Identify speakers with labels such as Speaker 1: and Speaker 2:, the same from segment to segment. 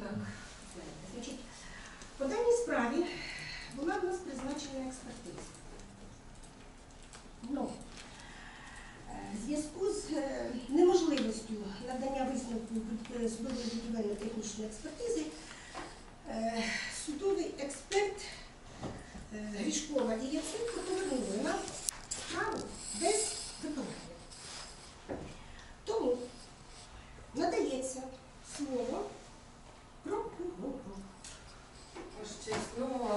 Speaker 1: Так.
Speaker 2: По даній справі була в нас призначена експертиза. Ну, е, в зв'язку з е, неможливістю надання висновку від- е, судової будівельно-технічної експертизи, судовий експерт е, Грішкова і Яценко повернули нам справу без виконання. Тому надається слово прокурору.
Speaker 1: Ваша честь, ну,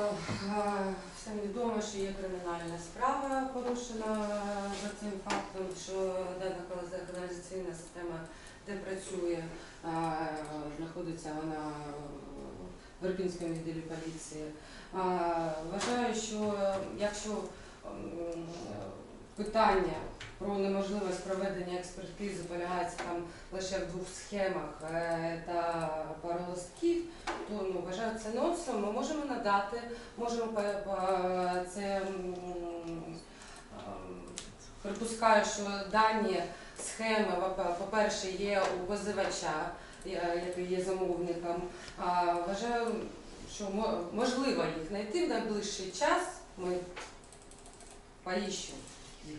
Speaker 1: е, всім відомо, що є кримінальна справа порушена за цим фактом, що дана каналізаційна система, де працює, е, знаходиться вона в Ірпінському відділі поліції. Е, Вважаю, що якщо питання про неможливість проведення експертизи полягається там лише в двох схемах е, та пару то ну, вважаю це нонсом. Ми можемо надати, можемо це ем, припускаю, що дані схеми, по- по-перше, є у позивача, я- який є замовником. Вважаю, що можливо їх знайти в найближчий час. Ми поїщемо їх.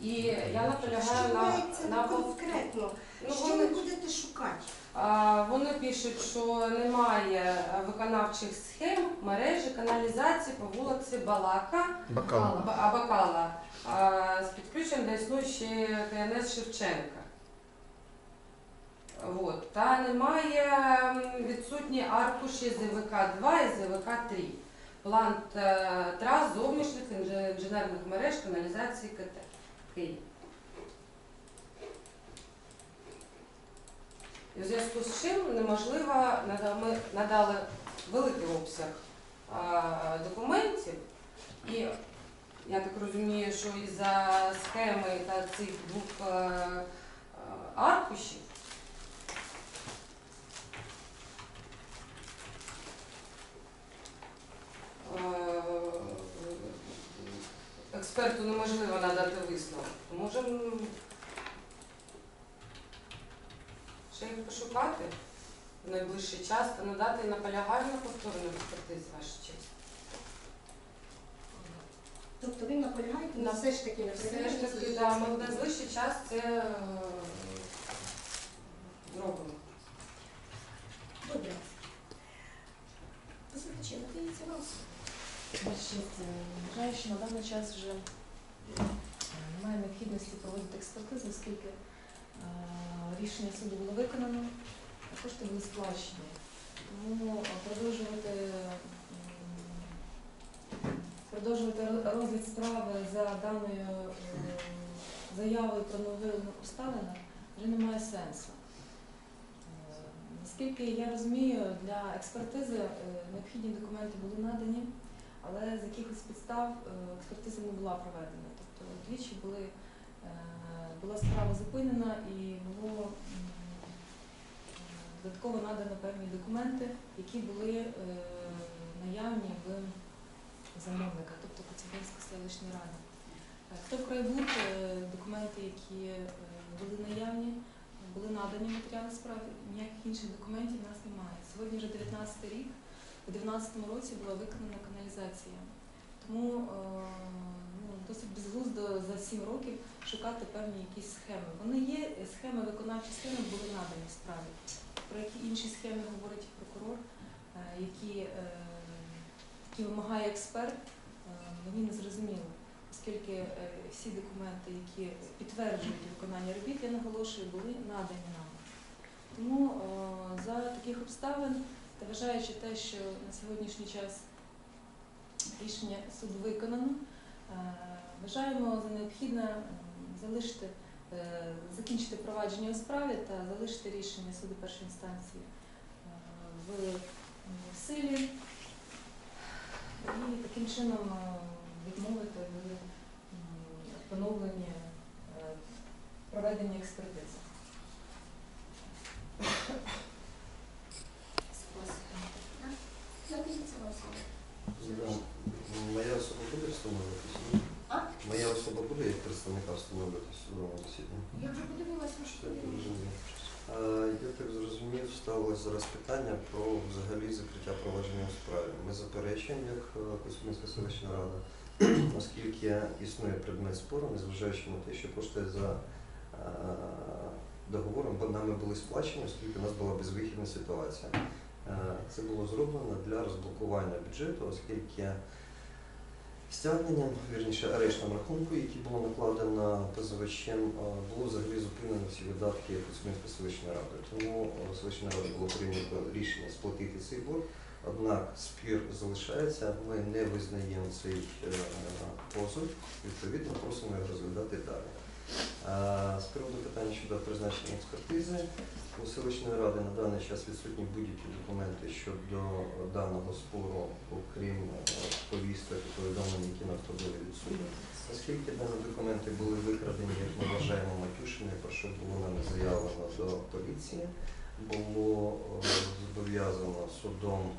Speaker 1: І я наполягаю на, на
Speaker 2: конкретно?
Speaker 1: ну,
Speaker 2: що
Speaker 1: вони-
Speaker 2: ви будете шукати?
Speaker 1: а, Вони пишуть, що немає е, виконавчих схем мережі каналізації по вулиці Балака
Speaker 3: Бакал.
Speaker 1: Ба- Абакала а, з підключенням до існуючої КНС Шевченка. От. Та немає відсутні аркуші ЗВК-2 і ЗВК-3. План е, трас зовнішніх інженерних мереж каналізації КТ Київ. І в зв'язку з чим неможливо ми надали великий обсяг документів, і я так розумію, що із-за схеми та цих двох е, е, аркушів експерту неможливо надати висновок. Можемо ще їх пошукати в найближчий час та надати наполягаю на повторну експертизу, ваша честь.
Speaker 2: Тобто ви наполягаєте на все ж таки на
Speaker 1: Все ж таки, да, ми в найближчий час це е, зробимо.
Speaker 2: Добре. Послухачі, надається вам
Speaker 4: Значить, е, що на даний час вже е, немає необхідності проводити експертизу, оскільки е, рішення суду було виконано, а кошти були сплачені. Тому продовжувати, продовжувати розгляд справи за даною заявою про нововиявлену обставину вже немає сенсу. Наскільки я розумію, для експертизи необхідні документи були надані але з якихось підстав е, експертиза не була проведена. Тобто двічі були, е, була справа зупинена і було е, додатково надано певні документи, які були наявні в замовника, тобто Коцюбинської селищної ради. Хто вкрай буд, е, документи, які були наявні, були надані матеріали справи, ніяких інших документів у нас немає. Сьогодні вже 19 рік. У 2019 році була виконана каналізація. Тому е, ну, досить безглуздо за 7 років шукати певні якісь схеми. Вони є, е, схеми, виконавчі схеми були надані справі. Про які інші схеми говорить прокурор, е, які, е, які вимагає експерт, е, мені не зрозуміло, оскільки е, всі документи, які підтверджують виконання робіт, я наголошую, були надані нам. Тому е, за таких обставин та вважаючи те, що на сьогоднішній час рішення суду виконано, е, вважаємо за необхідне залишити, е, закінчити провадження у справі та залишити рішення суду першої інстанції е, в силі і таким чином відмовити в поновленні проведення експертизи.
Speaker 2: Запишіться на особу.
Speaker 3: Да. Моя особа буде встановлюватися?
Speaker 2: А?
Speaker 3: Моя особа буде як представника встановлюватися в судовому?
Speaker 2: Я вже подивилась ваш
Speaker 3: Все, я зрозумів. А, Я так зрозумів, ставилось зараз питання про взагалі закриття провадження у справі. Ми заперечуємо як е, Космінська селищна рада, оскільки існує предмет спору, незважаючи на те, що кошти за е, договором нами були сплачені, оскільки у нас була безвихідна ситуація. Е, Це було зроблено для розблокування бюджету, оскільки стягненням, вірніше, арештом рахунку, який було накладено позивачем, е, було взагалі зупинено всі видатки Космінської селищної ради. Тому селищна рада було прийнято рішення сплатити цей борг. Однак спір залишається, ми не визнаємо цей е, позов, відповідно просимо його розглядати далі. З приводу питання щодо призначення експертизи, у селищної ради на даний час відсутні будь-які документи щодо даного спору, окрім е, повісток і повідомлень, які надходили від суду. Оскільки дані документи були викрадені, як ми вважаємо, Матюшиною, про що було нами заявлено до поліції, було е, зобов'язано судом е,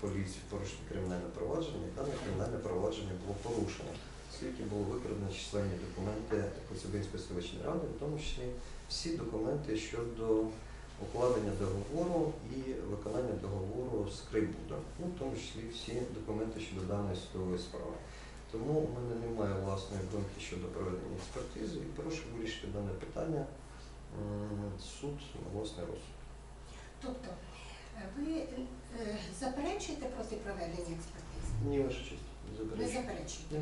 Speaker 3: поліцію порушити кримінальне провадження, і дане кримінальне провадження було порушено, оскільки було викрадено численні документи Коцюбинської селищної ради, в тому числі всі документи щодо укладення договору і виконання договору з Крайбудом, ну, в тому числі всі документи щодо даної судової справи. Тому в мене немає власної думки щодо проведення експертизи і прошу вирішити дане питання суд на власний розсуд.
Speaker 2: Тобто, е, ви е, заперечуєте проти проведення експертизи?
Speaker 3: Ні, ваша честь, не
Speaker 2: Не заперечуєте.
Speaker 3: Ні.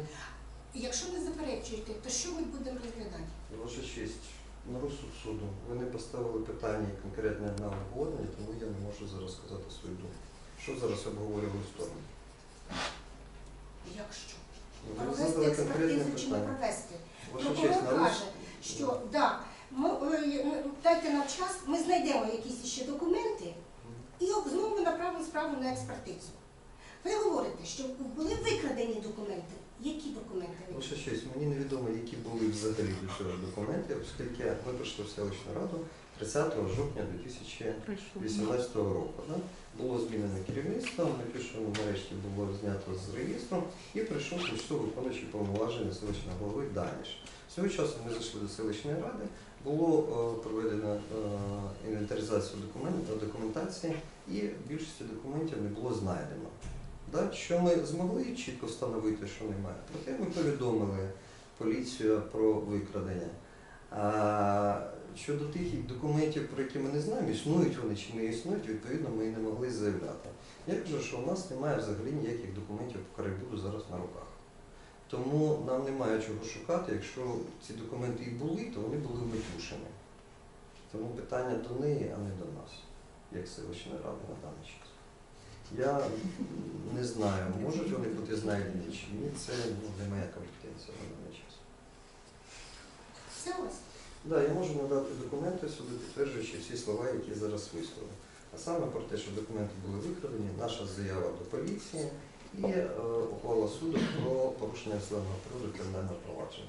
Speaker 2: Якщо не заперечуєте, то що ми будемо розглядати?
Speaker 3: Ваша честь, на розсуд суду. Ви не поставили питання конкретне на обговорення, тому я не можу зараз сказати свою думку. Що зараз обговорювали сторони?
Speaker 2: Якщо?
Speaker 3: Ви
Speaker 2: Провести
Speaker 3: задали конкретне
Speaker 2: експертизу чи не
Speaker 3: питання.
Speaker 2: провести?
Speaker 3: Ваша
Speaker 2: Прокурор
Speaker 3: честь, на
Speaker 2: каже,
Speaker 3: розсуд.
Speaker 2: що да, ми, е, ну, дайте нам час, ми знайдемо якісь ще документи і об- знову направимо справу на експертизу. Ви говорите, що були викрадені документи. Які документи?
Speaker 3: Ваша честь, мені невідомо, які були взагалі документи, оскільки ми прийшли в селищну раду 30 жовтня 2018 року. Да? Було змінено керівництво, Микишину нарешті було знято з реєстру і прийшов тимчасово виконуючий повноваження селищного голови Даніш. Цього часу ми зайшли до селищної ради, було е, проведено е, інвентаризацію документів, документації і більшості документів не було знайдено. Да? Що ми змогли чітко встановити, що немає. Проте ми повідомили поліцію про викрадення. А щодо тих документів, про які ми не знаємо, існують вони чи не існують, відповідно, ми і не могли заявляти. Я кажу, що у нас немає взагалі ніяких документів по Карибуду зараз на руках. Тому нам немає чого шукати. Якщо ці документи і були, то вони були вмитюшені. Тому питання до неї, а не до нас, як селищної ради на даний час. Я не знаю, можуть вони бути знайдені чи ні, це ну, не моя компетенція на даний час.
Speaker 2: Все ось.
Speaker 3: Да, я можу надати документи суду, підтверджуючи всі слова, які зараз висловили. А саме про те, що документи були викрадені, наша заява до поліції і е, ухвала суду про порушення населеного приводу кримінального провадження.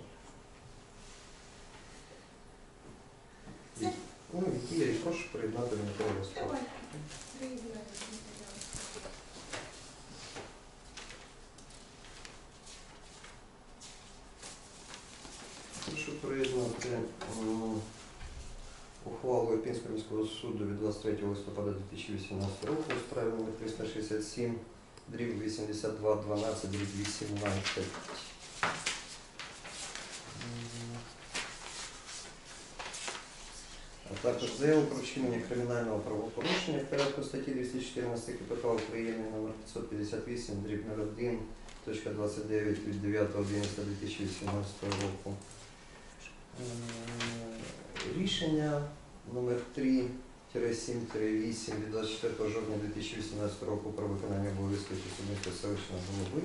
Speaker 3: І, ну, які я і прошу приєднати до справи.
Speaker 2: Давай. Приєднайте.
Speaker 3: Прошу приєднати м, ухвалу Ірпінського міського суду від 23 листопада 2018 року справі номер 367, дріб 82, 12, дріб 18. М. А також заяву про вчинення кримінального правопорушення в порядку статті 214 КПК України номер 558, дріб 01, точка 29 від 9.11.2018 року. Е, Рішення номер 3 7-8 від 24 жовтня 2018 року про виконання обов'язків Часовницької селищного голови,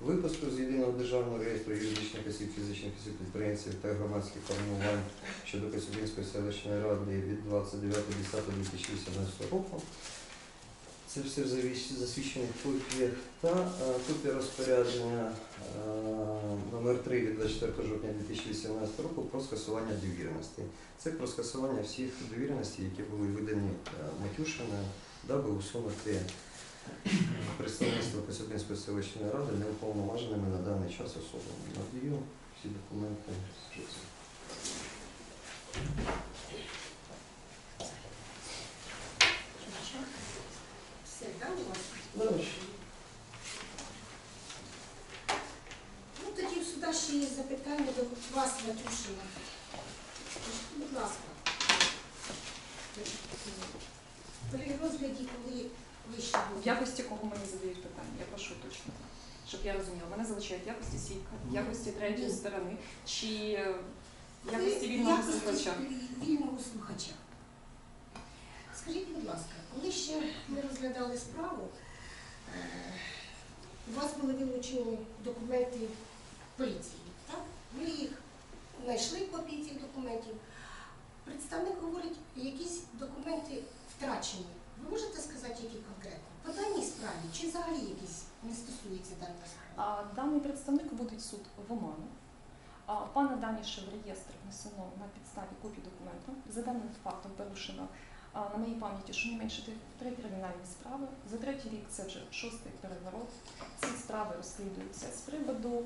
Speaker 3: випуску з єдиного державного реєстру юридичних осіб, фізичних осіб підприємців та громадських формувань щодо Косюбинської селищної ради від 29.10.2018 року. Це все в завіс- копіях та е, копія розпорядження е, номер 3 від 24 жовтня 2018 року про скасування довіреностей. Це про скасування всіх довіреностей, які були видані е, Матюшиною, даби усунути представництво Косюбинської селищної ради неуповноваженими на даний час особами. Надію всі документи.
Speaker 2: Да, у вас?
Speaker 3: Далі.
Speaker 2: Ну, тоді в суда ще є запитання до вас, Матюшина. Будь ласка. При розгляді, коли ви ще
Speaker 5: В якості кого мені задають питання, я прошу уточнити. Щоб я розуміла, мене залучають в якості свідка, в якості третьої сторони чи е, в якості
Speaker 2: в
Speaker 5: вільного
Speaker 2: якості
Speaker 5: слухача.
Speaker 2: Вільного слухача. Скажіть, будь ласка, коли ще ми розглядали справу, е, у вас були вилучені документи поліції, так? Ви їх знайшли копії цих документів. Представник говорить, якісь документи втрачені. Ви можете сказати, які конкретно? По даній справі чи взагалі якісь не стосується даної справи?
Speaker 5: Даний представник вводить суд в оману. Пана Даніша в реєстр внесено на підставі копії документу. За даним фактом порушено на моїй пам'яті щонайменше три- три кримінальні справи. За третій рік це вже шостий переворот. Ці справи розслідуються з приводу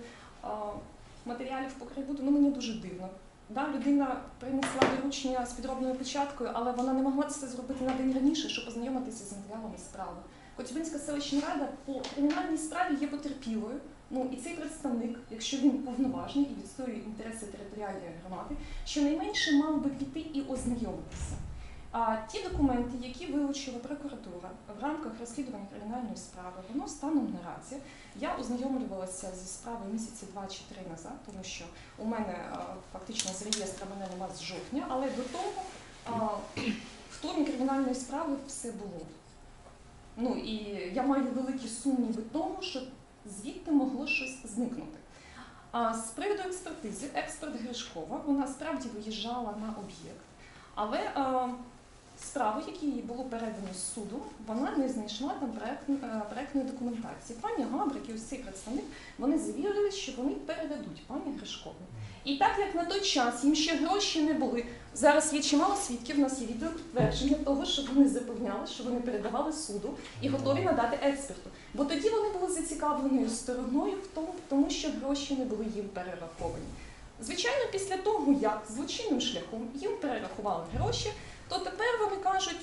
Speaker 5: матеріалів по крайбуду. Ну мені дуже дивно. Да, людина принесла доручення з підробною печаткою, але вона не могла це зробити на день раніше, щоб ознайомитися з матеріалами справи. Коцюбинська селищна рада по кримінальній справі є потерпілою. Ну і цей представник, якщо він повноважний і відстоює інтереси територіальної громади, щонайменше мав би піти і ознайомитися. А ті документи, які вилучила прокуратура в рамках розслідування кримінальної справи, воно станом наразі. Я ознайомлювалася зі справою місяці два чи три назад, тому що у мене фактично з реєстра мене нема з жовтня, але до того в томі кримінальної справи все було. Ну і я маю великі сумніви тому, що звідти могло щось зникнути. А з приводу експертизи, експерт Гришкова, вона справді виїжджала на об'єкт, але справу, які їй було передано з суду, вона не знайшла там е, проектної документації. Пані Габрик і цей представник вони завірили, що вони передадуть пані Гришкові. І так як на той час їм ще гроші не були, зараз є чимало свідків, у нас є відеопідтвердження того, що вони запевняли, що вони передавали суду і готові надати експерту. Бо тоді вони були зацікавленою стороною в тому, тому що гроші не були їм перераховані. Звичайно, після того, як злочинним шляхом їм перерахували гроші, то тепер вони кажуть,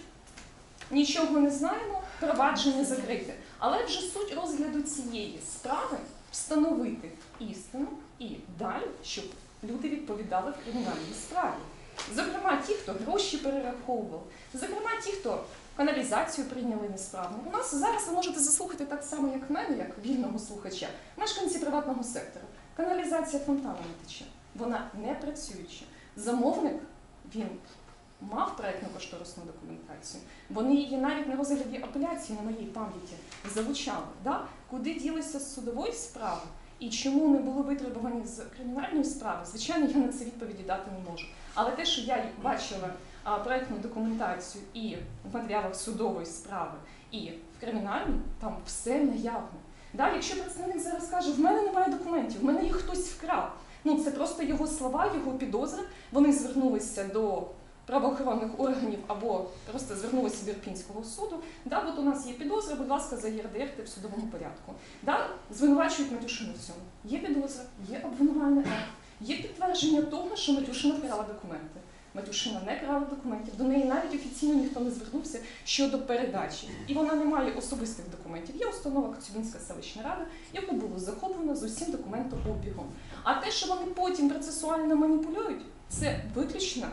Speaker 5: нічого не знаємо, провадження закрите. Але вже суть розгляду цієї справи встановити істину і далі, щоб люди відповідали в кримінальній справі. Зокрема, ті, хто гроші перераховував, зокрема, ті, хто каналізацію прийняли несправно. У нас зараз ви можете заслухати так само, як мене, як вільного слухача, мешканці приватного сектору. Каналізація фонтана не тече. Вона не працююча. Замовник він мав проєктну кошторисну документацію. Вони її навіть на розгляді апеляції на моїй пам'яті залучали. Да? Куди ділися з судової справи і чому не були витребувані з кримінальної справи, звичайно, я на це відповіді дати не можу. Але те, що я бачила а, проєктну документацію і в матеріалах судової справи, і в кримінальній, там все наявне. Да? Якщо представник зараз каже, в мене немає документів, в мене їх хтось вкрав. Ну це просто його слова, його підозри. Вони звернулися до правоохоронних органів або просто звернулися до Ірпінського суду. Да, от у нас є підозра, будь ласка, заєрдерте в судовому порядку. Да, звинувачують Матюшину в цьому. Є підозра, є обвинувальний акт, є підтвердження того, що Матюшина вкрала документи. Матюшина не крала документів, до неї навіть офіційно ніхто не звернувся щодо передачі. І вона не має особистих документів. Є установа Коцюбинська селищна рада, яку було захоплено з усім документообігом. А те, що вони потім процесуально маніпулюють, це виключно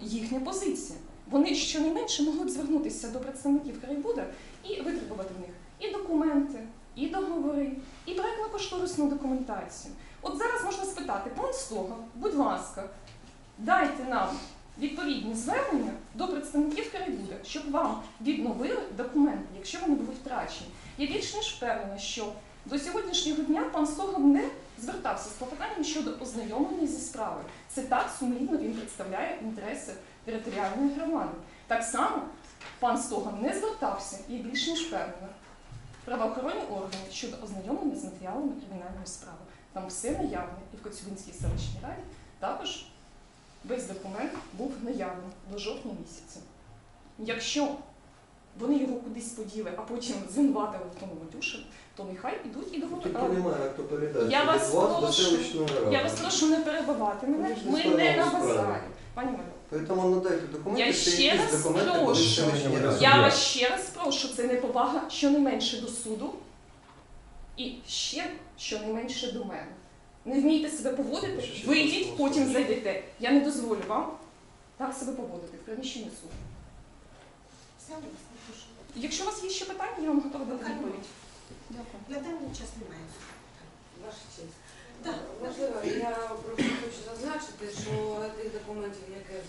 Speaker 5: їхня позиція. Вони щонайменше могли б звернутися до представників Крайбуда і витребувати в них і документи, і договори, і проектно кошторисну документацію. От зараз можна спитати, пан Стогов, будь ласка, дайте нам відповідні звернення до представників Керайбуда, щоб вам відновили документи, якщо вони були втрачені. Я більш ніж впевнена, що до сьогоднішнього дня пан Стоган не звертався з клопотанням щодо ознайомлення зі справою. Це так сумлінно він представляє інтереси територіальної громади. Так само пан Стоган не звертався, і більш ніж впевнена, в правоохоронні органи щодо ознайомлення з матеріалами кримінальної справи. Там все наявне, і в Коцюбинській селищній раді також весь документ був наявний до жовтня місяця. Якщо вони його кудись поділи, а потім звинуватили в тому Матюшин, то нехай ідуть і
Speaker 3: Тільки
Speaker 5: договорять.
Speaker 3: немає акту передачі
Speaker 5: Я вас прошу. Я вас прошу не перебивати мене.
Speaker 3: Не
Speaker 5: Ми не на базарі. Пані
Speaker 3: Поэтому надайте документи,
Speaker 5: Я ще раз
Speaker 3: документи
Speaker 5: прошу. я вас ще раз прошу, це неповага щонайменше до суду і ще щонайменше до мене. Не вмієте себе поводити, вийдіть, потім зайдете. Я не дозволю вам так себе поводити в приміщенні суду.
Speaker 2: Все, будь ласка, прошу.
Speaker 5: Якщо у вас є ще питання, я вам готова дати відповідь. Дякую.
Speaker 2: На даний час немає.
Speaker 1: Ваша честь.
Speaker 2: Так.
Speaker 1: Можливо, я просто хочу зазначити, що тих документів, які е,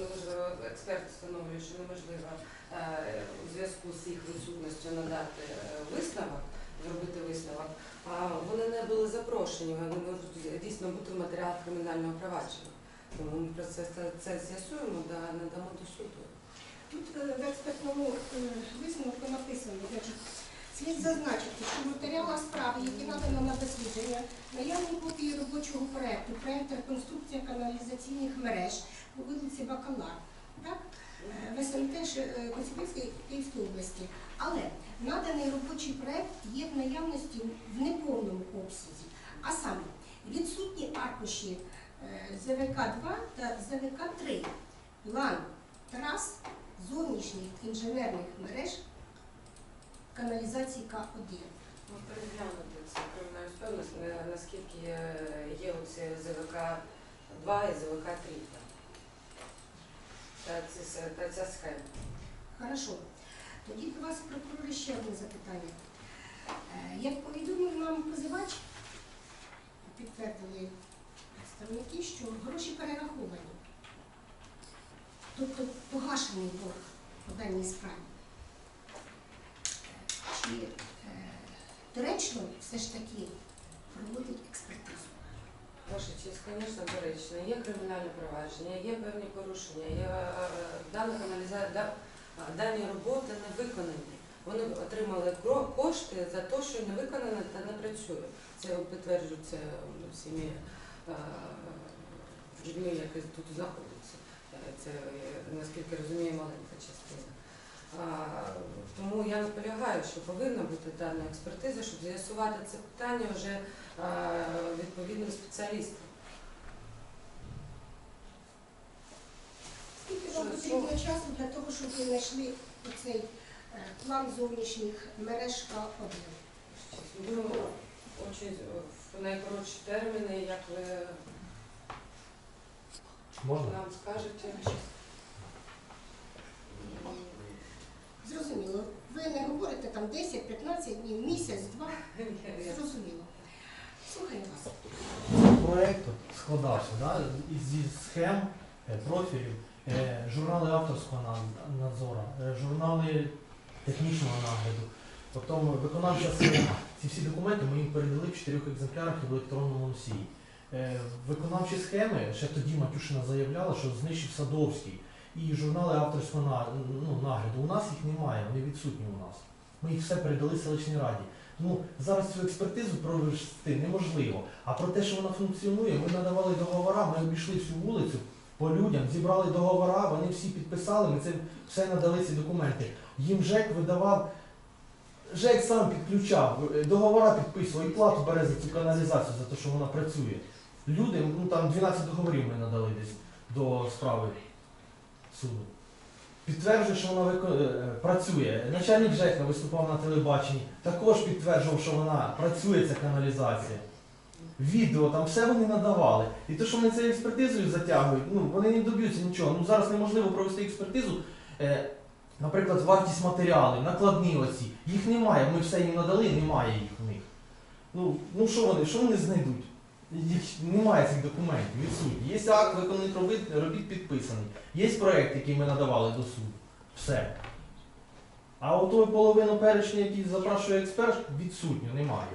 Speaker 1: неможливо, експерт встановлює, що неможливо е, у зв'язку з їх відсутністю надати е, висновок, зробити висновок, вони не були запрошені, вони можуть дійсно бути в матеріалах кримінального провадження. Тому ми про це, це, з'ясуємо та надамо до суду.
Speaker 2: Тут е, в експертному е, висновку написано, слід зазначити, що в матеріалах справи, які надано на дослідження, наявні копії робочого проекту, проект реконструкція каналізаційних мереж по вулиці Бакалар, так? е, в СМТ Коцюбинської Київської області. Але наданий робочий проект є в наявності в неповному обсязі. А саме відсутні аркуші е, ЗВК-2 та ЗВК-3, план трас зовнішніх інженерних мереж каналізації К1.
Speaker 1: Ну, переглянути це справність, на- наскільки є оці ЗВК 2 і ЗВК 3. Та, та ця схема.
Speaker 2: Хорошо. Тоді до вас, прокурори, ще одне запитання. Е, Як повідомив нам позивач, підтвердили представники, що гроші перераховані. Тобто погашений борг по даній справі. Чи е, доречно все ж таки проводить експертизу?
Speaker 1: Ваша звісно, доречно. Є кримінальне провадження, є певні порушення, є е, дана каналізація, да- а, дані роботи не виконані. Вони отримали кошти за те, що не виконано та не працює. Це підтверджується всіми е, людьми, які тут знаходяться. Е, Це, е, наскільки розумію, маленька частина. А, Тому я наполягаю, що повинна бути дана експертиза, щоб з'ясувати це питання вже е, відповідним спеціалістам.
Speaker 2: Скільки вам потрібно часу для того, щоб ви знайшли оцей е, план зовнішніх мереж К1?
Speaker 1: Ну, очень в найкоротші терміни, як ви
Speaker 6: Можна?
Speaker 1: нам скажете.
Speaker 2: Зрозуміло. Ви не говорите там 10-15 днів, місяць, два. Зрозуміло. Слухаю вас.
Speaker 6: Проект складався да, зі схем, е, профілів, е, журнали авторського на- надзору, е, журнали технічного нагляду. Потім виконавча схема. Ці всі документи ми їм передали в чотирьох екземплярах і в електронному носії. Е, Виконавчі схеми, ще тоді Матюшина заявляла, що знищив Садовський. І журнали авторського ну, нагляду. У нас їх немає, вони відсутні у нас. Ми їх все передали селищній раді. Тому зараз цю експертизу провести неможливо. А про те, що вона функціонує, ми надавали договори, ми обійшли всю вулицю по людям, зібрали договори, вони всі підписали, ми це все надали ці документи. Їм ЖЕК видавав, ЖЕК сам підключав, е, договори підписував і плату бере за цю каналізацію, за те, що вона працює. Люди, ну там 12 договорів ми надали десь до справи суду. Підтверджує, що вона вико- е, працює. Начальник ЖЕКа виступав на телебаченні, також підтверджував, що вона працює ця каналізація. Відео, там все вони надавали. І те, що вони цією експертизою затягують, ну вони не доб'ються нічого. Ну зараз неможливо провести експертизу. Е, наприклад, вартість матеріалів, накладні оці. Їх немає. Ми все їм надали, немає їх у них. Ну, ну що вони, що вони знайдуть? Немає цих документів, відсутні. Є акт виконаних робіт, підписаний. Є проєкт, який ми надавали до суду. Все. А от той половину перечня, який запрашує експерт, відсутньо, немає.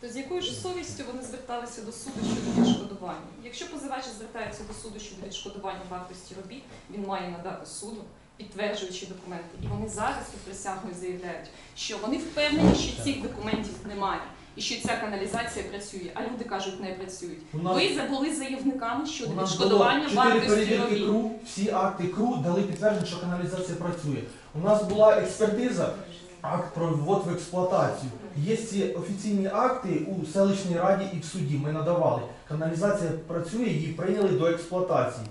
Speaker 5: То з якою ж совістю вони зверталися до суду щодо відшкодування? Якщо позивач звертається до суду щодо відшкодування вартості робіт, він має надати суду підтверджуючі документи. І вони зараз під присягою заявляють, що вони впевнені, що цих документів немає. І що ця каналізація працює, а люди кажуть, не працюють.
Speaker 6: Нас,
Speaker 5: Ви забули заявниками щодо відшкодування вартості робіт.
Speaker 6: КРУ, всі акти КРУ дали підтвердження, що каналізація працює. У нас була експертиза, акт про ввод в експлуатацію. Є ці офіційні акти у селищній раді і в суді. Ми надавали. Каналізація працює, її прийняли до експлуатації.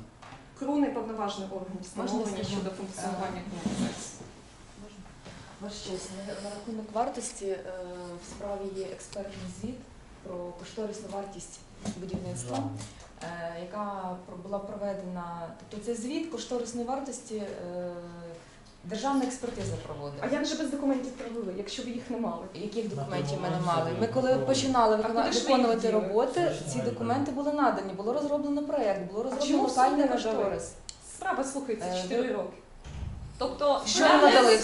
Speaker 5: КРУ неповноважний орган встановлення щодо функціонування каналізації.
Speaker 4: Ваш честь, на, рахунок вартості е, в справі є експертний звіт про кошторисну вартість будівництва, е, яка була проведена. Тобто це звіт кошторисної вартості е, державна експертиза проводила.
Speaker 5: А як же без документів провели, якщо ви їх не мали?
Speaker 4: Яких документів ми не мали? Ми коли починали виконувати роботи, ці документи були надані, було розроблено проєкт, було розроблено локальний кошторис.
Speaker 5: Справа слухається
Speaker 4: Е,
Speaker 5: 4 роки. Тобто
Speaker 4: Що ви надали?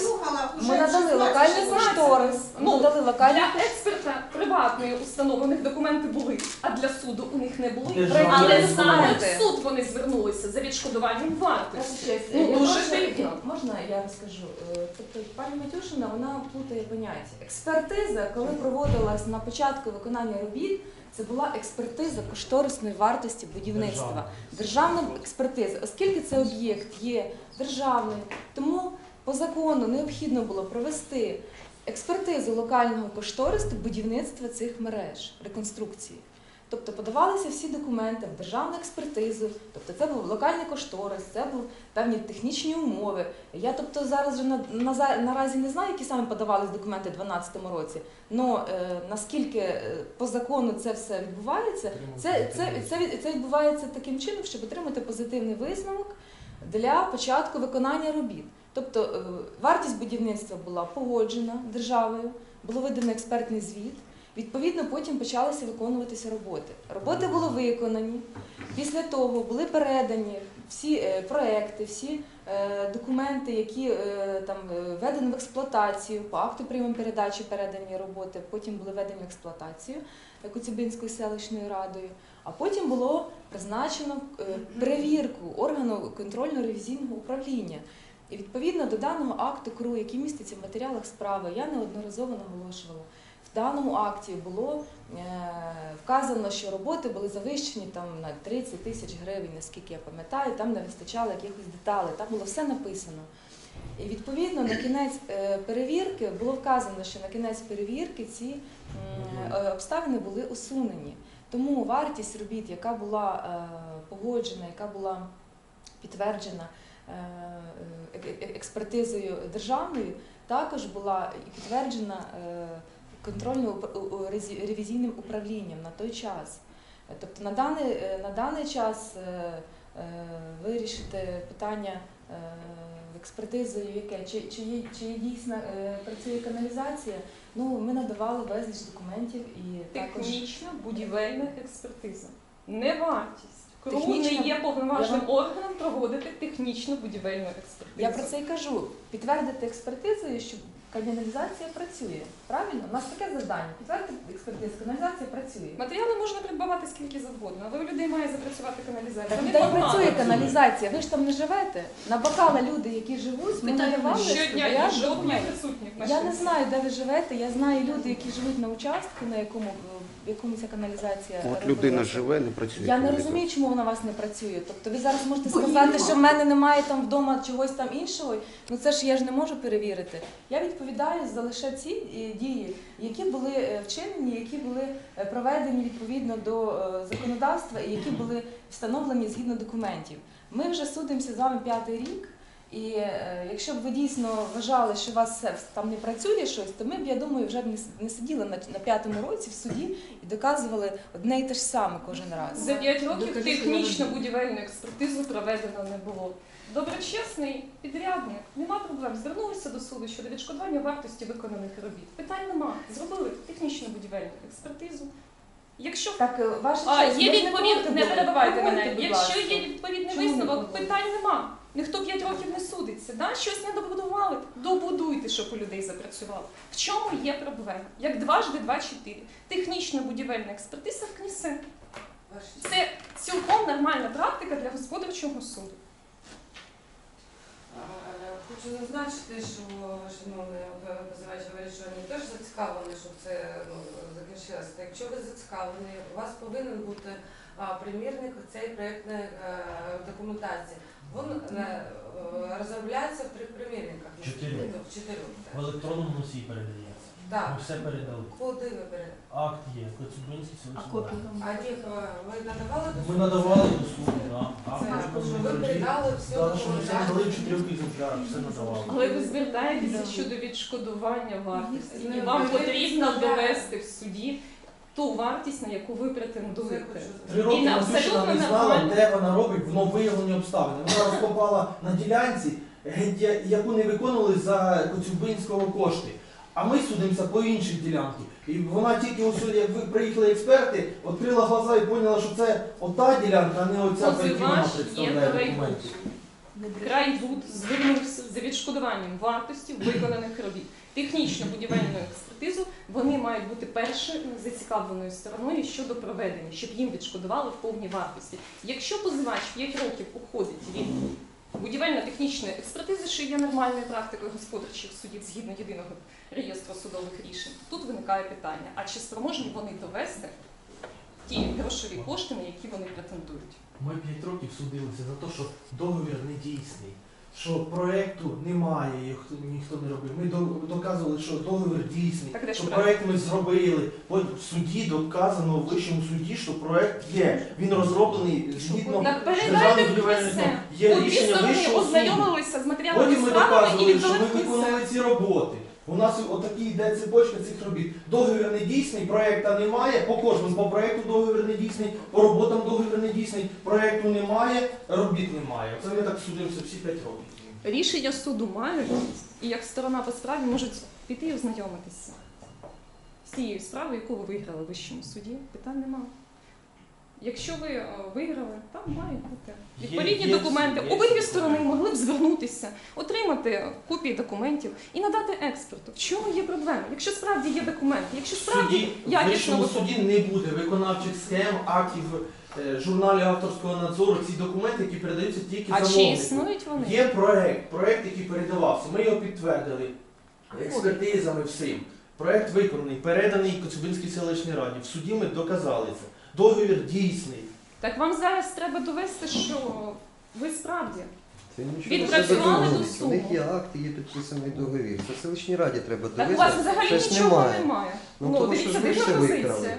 Speaker 4: Ми надали
Speaker 2: 16
Speaker 4: локальний кошторис.
Speaker 5: Ну,
Speaker 4: надали локальний
Speaker 5: Для експерта приватної установи у них документи були, а для суду у них не були. Але саме в суд вони звернулися за відшкодуванням вартості. Ну, дуже
Speaker 4: можна,
Speaker 5: дивно.
Speaker 4: можна я розкажу? Е, Тобто пані Матюшина вона плутає поняття. Експертиза, коли проводилась на початку виконання робіт, це була експертиза кошторисної вартості будівництва. Державна експертиза, оскільки це об'єкт є державним, тому по закону необхідно було провести експертизу локального кошторису будівництва цих мереж, реконструкції. Тобто подавалися всі документи в державну експертизу, тобто це був локальний кошторис, це були певні технічні умови. Я тобто зараз вже на, на, наразі не знаю, які саме подавались документи у 2012 році, але е, наскільки е, по закону це все відбувається, це, це, це, це відбувається таким чином, щоб отримати позитивний висновок для початку виконання робіт. Тобто е, вартість будівництва була погоджена державою, було видано експертний звіт. Відповідно, потім почалися виконуватися роботи. Роботи були виконані. Після того були передані всі е, проекти, всі е, документи, які е, там введені в експлуатацію, по акту прийому передачі передані роботи, потім були введені в експлуатацію Коцюбинською селищною радою. А потім було призначено перевірку органу контрольно-ревізійного управління. І відповідно до даного акту КРУ, який міститься в матеріалах справи, я неодноразово наголошувала. В даному акті було е, вказано, що роботи були завищені там на 30 тисяч гривень, наскільки я пам'ятаю, там не вистачало якихось деталей, там було все написано. І відповідно на кінець е, перевірки було вказано, що на кінець перевірки ці е, обставини були усунені. Тому вартість робіт, яка була погоджена, яка була підтверджена експертизою державною, також була підтверджена контрольно-ревізійним управлінням на той час. Тобто на даний, е, на даний час е, е, вирішити питання експертизою, яке чи, чи, є, чи є дійсно працює каналізація. Ну, ми надавали безліч документів і також
Speaker 5: Технічна будівельна експертиза. Не вартість. КРУ не є повноважним
Speaker 4: Я
Speaker 5: органом проводити технічну будівельну експертизу.
Speaker 4: я про це і кажу. Підтвердити експертизою, що каналізація працює. Правильно? У нас таке завдання. Підтвердити експертизу, каналізація працює.
Speaker 5: Матеріали можна придбавати скільки завгодно, але у людей має запрацювати каналізація.
Speaker 4: Так
Speaker 5: Вони
Speaker 4: де
Speaker 5: погано
Speaker 4: працює каналізація? Ви ж там не живете. Набакали люди, які живуть, ми надавали
Speaker 5: щодня
Speaker 4: я
Speaker 5: і жодних
Speaker 4: думаю,
Speaker 5: присутніх
Speaker 4: Я не знаю, де ви живете. Я знаю люди, які живуть на участку, на якому в якому ця каналізація.
Speaker 7: От
Speaker 4: робилася.
Speaker 7: людина живе, не працює.
Speaker 4: Я не розумію, чому вона у вас не працює. Тобто ви зараз можете сказати, що в мене немає там вдома чогось там іншого. Ну це ж я ж не можу перевірити. Я відповідаю за лише ці е, дії, які були е, вчинені, які були е, проведені відповідно до законодавства і які були встановлені згідно документів. Ми вже судимося з вами п'ятий рік. І е, якщо б ви дійсно вважали, що у вас там не працює щось, то ми б, я думаю, вже б не, с- не сиділи на, на п'ятому році в суді і доказували одне і те ж саме кожен раз.
Speaker 5: За 5 років
Speaker 4: Докажіть,
Speaker 5: технічну будівельну експертизу проведено не було. Доброчесний підрядник, нема проблем. Звернулися до суду щодо відшкодування вартості виконаних робіт. Питань нема. Зробили технічну будівельну експертизу. Якщо
Speaker 4: Так, е, ваша
Speaker 5: а,
Speaker 4: честь,
Speaker 5: є
Speaker 4: ж не
Speaker 5: відповідь,
Speaker 4: проти
Speaker 5: не
Speaker 4: були?
Speaker 5: перебивайте мене.
Speaker 4: будь
Speaker 5: Якщо
Speaker 4: ласка.
Speaker 5: є відповідний
Speaker 4: Чому не
Speaker 5: висновок, питань нема. Ніхто 5 років не судиться. Да? Щось не добудували. Добудуйте, щоб у людей запрацювало. В чому є проблема? Як дважди два чотири. Технічна будівельна експертиза в КНІСЕ. Це цілком нормальна практика для господарчого суду.
Speaker 1: Хочу зазначити, що шановний позивач говорить, що вони теж зацікавлені, щоб це ну, закінчилося. Якщо ви зацікавлені, у вас повинен бути примірник цієї проєктної е, документації. Він е, е, розробляється в трьох примірниках.
Speaker 6: Чотирьох.
Speaker 1: Ну, В чотирьох.
Speaker 6: В
Speaker 1: так.
Speaker 6: електронному носії передається.
Speaker 1: Так.
Speaker 6: Ми все передали.
Speaker 1: Куди ви передали?
Speaker 6: Акт є, Коцюбинський
Speaker 4: А
Speaker 6: селищний
Speaker 4: копію
Speaker 6: рада.
Speaker 4: вам?
Speaker 1: А їх е, ви надавали до
Speaker 6: Ми
Speaker 1: суду?
Speaker 6: надавали до суду, так.
Speaker 1: Це,
Speaker 6: Акт
Speaker 1: що ви передали всю
Speaker 6: Так, що ми все надали в чотирьох екземплярах, все надавали.
Speaker 5: Але ви звертаєтеся щодо відшкодування вартості, і вам потрібно довести в суді ту вартість, на яку ви претендуєте.
Speaker 6: Три роки
Speaker 5: І на абсолютно
Speaker 6: не знала,
Speaker 5: нормально.
Speaker 6: де вона робить вновиявлені обставини. Вона розкопала на ділянці, геть я- яку не виконували за Коцюбинського кошти. А ми судимося по іншій ділянці. І вона тільки ось, як ви приїхали експерти, відкрила глаза і поняла, що це ота ділянка, а не оця, по якій вона
Speaker 5: Позивач є
Speaker 6: представляє
Speaker 5: крайбуд.
Speaker 6: документи.
Speaker 5: Крайбуд звернувся за відшкодуванням вартості виконаних робіт. Технічну будівельну експертизу вони мають бути першою зацікавленою стороною щодо проведення, щоб їм відшкодували в повній вартості. Якщо позивач 5 років уходить від будівельно-технічної експертизи, що є нормальною практикою господарчих судів згідно єдиного реєстру судових рішень, тут виникає питання: а чи спроможні вони довести ті грошові кошти, на які вони претендують?
Speaker 6: Ми 5 років судилися за те, що договір не дійсний, що проєкту немає, їх ніхто не робив. Ми доказували, що договір дійсний,
Speaker 5: Так де ж
Speaker 6: що
Speaker 5: проект?
Speaker 6: проект ми зробили. От в суді доказано в вищому суді, що проєкт є. Він розроблений згідно
Speaker 5: Так
Speaker 6: державної
Speaker 5: передайте
Speaker 6: будівельної
Speaker 5: все.
Speaker 6: Є
Speaker 5: Обі
Speaker 6: рішення
Speaker 5: сторони
Speaker 6: вищого суду.
Speaker 5: ознайомилися з матеріалами
Speaker 6: Потім ми
Speaker 5: і
Speaker 6: доказували, що
Speaker 5: віддали
Speaker 6: ми виконали ці роботи. У нас отакі йде цепочка цих робіт. Договір не дійсний, проєкта немає. По кожному по проєкту договір не дійсний, по роботам договір не дійсний, проєкту немає, робіт немає. Це ми так судимося всі 5 років.
Speaker 5: Рішення суду мають, і як сторона по справі можуть піти і ознайомитися з тією справою, яку ви виграли в вищому суді. Питань немає. Якщо ви е, виграли, там мають бути відповідні документи. Обидві сторони могли б звернутися, отримати копії документів і надати експерту. В чому є проблема? Якщо справді є документи, якщо справді
Speaker 6: суді, в
Speaker 5: якісно
Speaker 6: вищому суді не буде виконавчих схем, актів, е, журналів авторського надзору, ці документи, які передаються тільки
Speaker 5: а чи існують вони?
Speaker 6: Є проект, проект, який передавався. Ми його підтвердили експертизами всім. Проект виконаний, переданий Коцюбинській селищній раді. В суді ми доказали це. Договір дійсний.
Speaker 5: Так вам зараз треба довести, що ви справді
Speaker 3: Це нічого не
Speaker 5: Відпрацювали до.
Speaker 3: У них є акти, є підписаний договір. Це селищній раді треба
Speaker 5: Так у вас взагалі
Speaker 3: Це ж
Speaker 5: нічого
Speaker 3: немає.
Speaker 5: немає.
Speaker 3: Ну,
Speaker 5: Ну,
Speaker 3: тому
Speaker 5: дивіться,
Speaker 3: що ж ви
Speaker 5: дивна
Speaker 3: все
Speaker 5: позиція.
Speaker 3: викрали.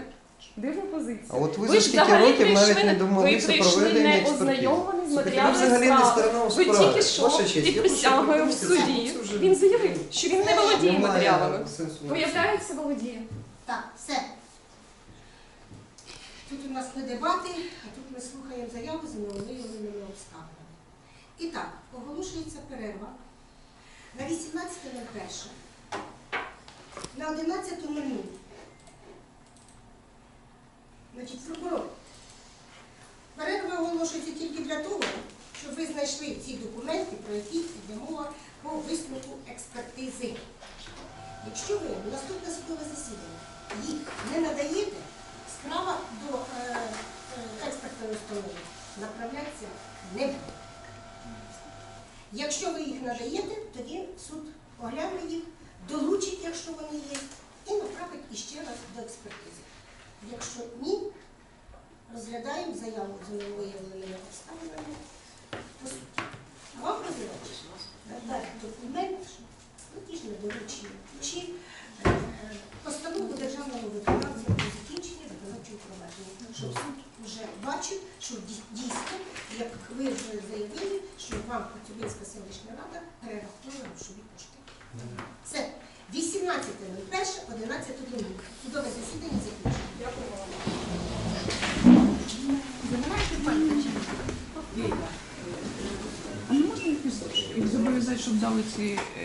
Speaker 5: Дивна позиція.
Speaker 3: А от ви,
Speaker 5: Ви
Speaker 3: за скільки років навіть не
Speaker 5: ви прийшли
Speaker 3: проведення
Speaker 5: не
Speaker 3: експертизи.
Speaker 5: ознайомлені з
Speaker 3: Слухайте, ви
Speaker 5: матеріалами
Speaker 3: взагалі не
Speaker 5: справи.
Speaker 3: сторона у
Speaker 5: Ви
Speaker 3: справі.
Speaker 5: тільки що
Speaker 3: Ваша честь,
Speaker 5: під
Speaker 3: прошу
Speaker 5: присягою в суді.
Speaker 3: Це вже
Speaker 5: Він заявив, що він не володіє
Speaker 3: немає
Speaker 5: матеріалами.
Speaker 3: сенсу.
Speaker 5: Виявляється, володіє.
Speaker 2: Так, все. Тут у нас не дебати, а тут ми слухаємо заяву за нововиявленими обставинами. І так, оголошується перерва на 18.01. На 11.00. Значить, прокурор. Перерва оголошується тільки для того, щоб ви знайшли ці документи, про які йде мова по висновку експертизи. Якщо ви наступне судове засідання їх не надаєте, справа до е, е, експертної установи направляться не буде. Якщо ви їх надаєте, тоді суд огляне їх, долучить, якщо вони є, і направить іще раз до експертизи. Якщо ні, розглядаємо заяву за невиявленими обставинами по суті. А вам розглядач надати документ, платіжне доручення, чи е, е, постанову державного виконавця про закінчення виконавчого провадження, щоб суд вже бачив, що дій- дійсно, як ви вже заявили, що вам Коцюбинська селищна рада перерахувала грошові кошти. Це 18.01, 11.00. Судове засідання закінчено. Дякую вам.
Speaker 7: А